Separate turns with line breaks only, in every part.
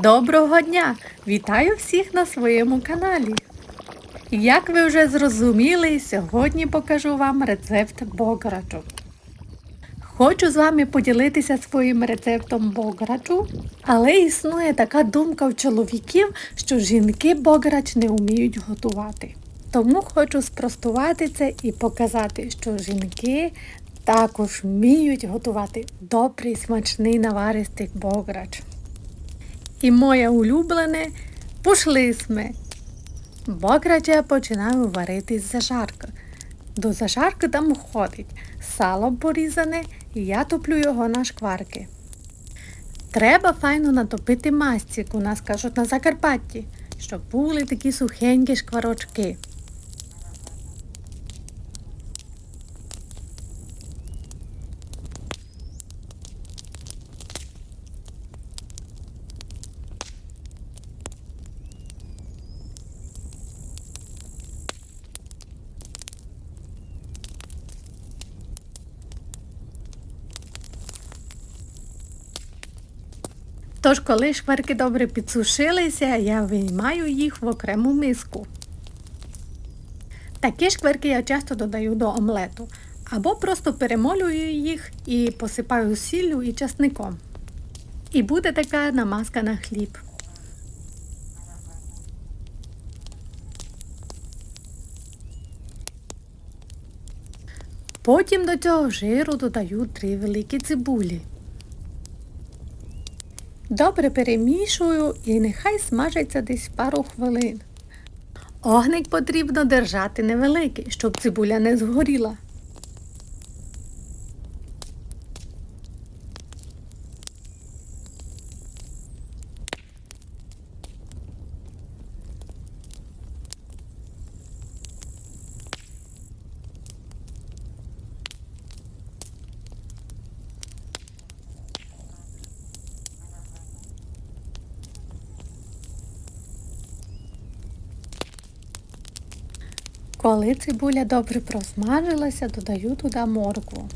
Доброго дня! Вітаю всіх на своєму каналі. Як ви вже зрозуміли, сьогодні покажу вам рецепт бограчу. Хочу з вами поділитися своїм рецептом бограчу, але існує така думка в чоловіків, що жінки бограч не вміють готувати. Тому хочу спростувати це і показати, що жінки також вміють готувати добрий смачний наваристий бограч. І моє улюблене пішли ми. Бограч я починаю варити з зажарки. До зажарки там входить сало порізане, і я топлю його на шкварки. Треба файно натопити масцік, у нас кажуть на Закарпатті, щоб були такі сухенькі шкварочки. Тож, коли шкварки добре підсушилися, я виймаю їх в окрему миску. Такі шкварки я часто додаю до омлету, або просто перемолюю їх і посипаю сіллю і часником. І буде така намазка на хліб. Потім до цього жиру додаю три великі цибулі. Добре перемішую і нехай смажиться десь пару хвилин. Огник потрібно держати невеликий, щоб цибуля не згоріла. Коли цибуля добре просмажилася, додаю туди моркву.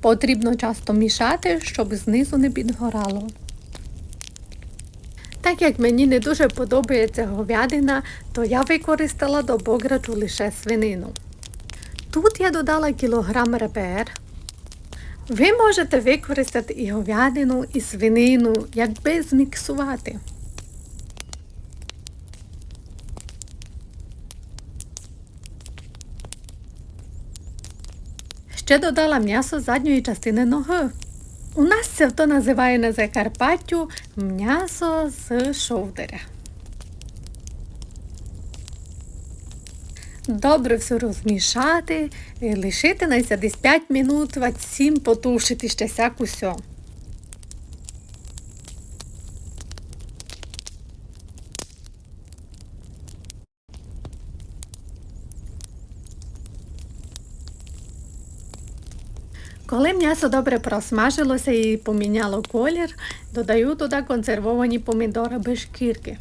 Потрібно часто мішати, щоб знизу не підгорало. Так як мені не дуже подобається говядина, то я використала до бограчу лише свинину. Тут я додала кілограм ребер. Ви можете використати і говядину, і свинину, якби зміксувати. Ще додала м'ясо задньої частини ноги. У нас це то називає на Закарпаттю м'ясо з шовдаря. Добре все розмішати, і лишити на десь 5 минут, 27 потушити ще сяк усьо. Коли м'ясо добре просмажилося і поміняло колір, додаю туди консервовані помідори без шкірки.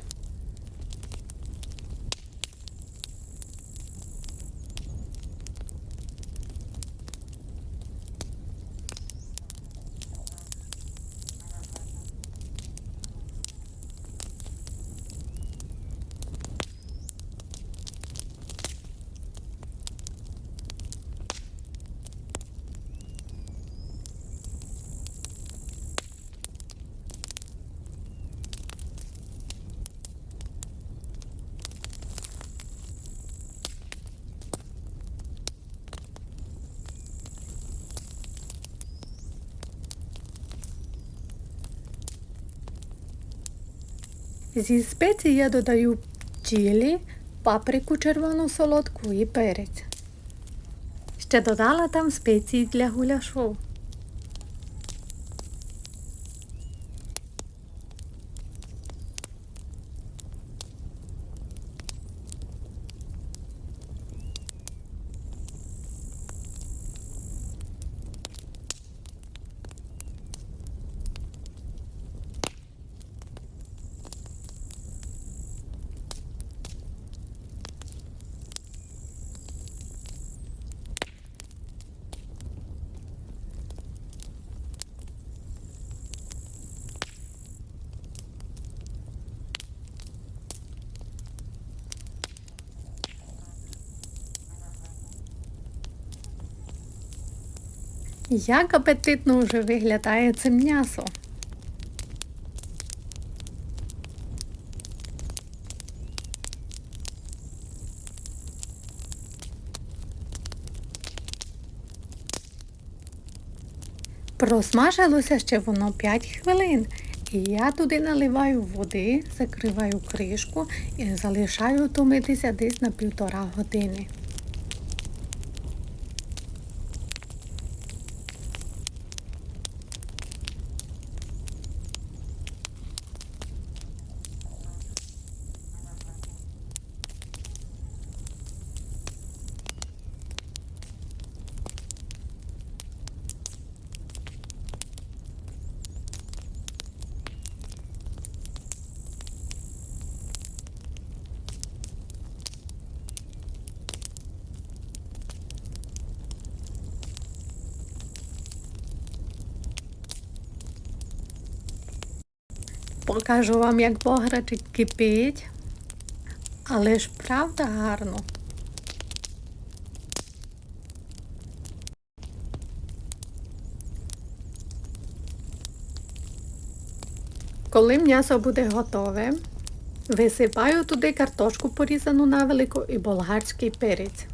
Зі спецій я додаю чилі, паприку червону солодку і перець. Ще додала там спеції для гуляшу. Як апетитно вже виглядає це м'ясо. Просмажилося ще воно 5 хвилин. І я туди наливаю води, закриваю кришку і залишаю томитися десь на півтора години. Покажу вам, як бограчик кипить. Але ж правда гарно. Коли м'ясо буде готове, висипаю туди картошку порізану навелико і болгарський перець.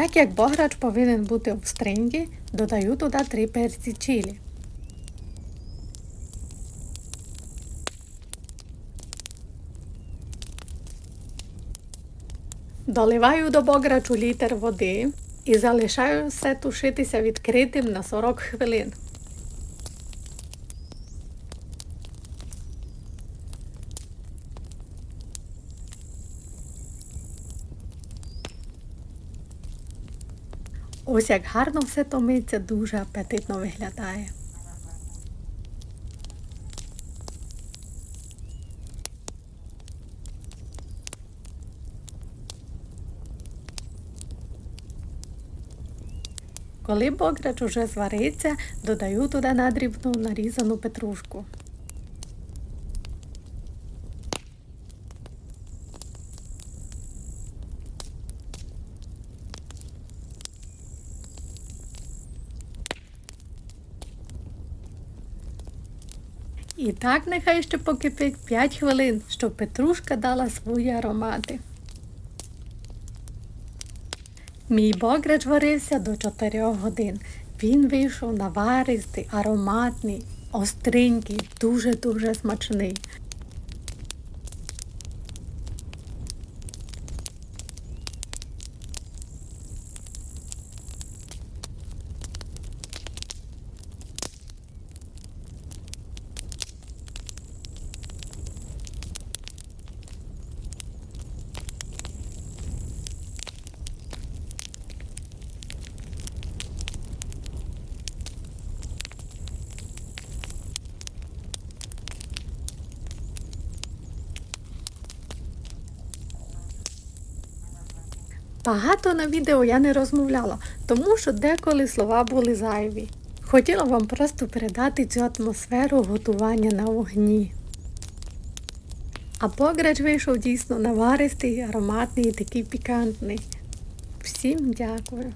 Так як бограч повинен бути в стрингі, додаю туди три перці чилі. Доливаю до бограчу літр води і залишаю все тушитися відкритим на 40 хвилин. Ось як гарно все томиться, дуже апетитно виглядає. Коли бограч уже звариться, додаю туди надрібну нарізану петрушку. І так нехай ще покипить 5 хвилин, щоб петрушка дала свої аромати. Мій бограч варився до 4 годин. Він вийшов наваристий, ароматний, остренький, дуже-дуже смачний. Багато на відео я не розмовляла, тому що деколи слова були зайві. Хотіла вам просто передати цю атмосферу готування на вогні. А пограч вийшов дійсно наваристий, ароматний і такий пікантний. Всім дякую!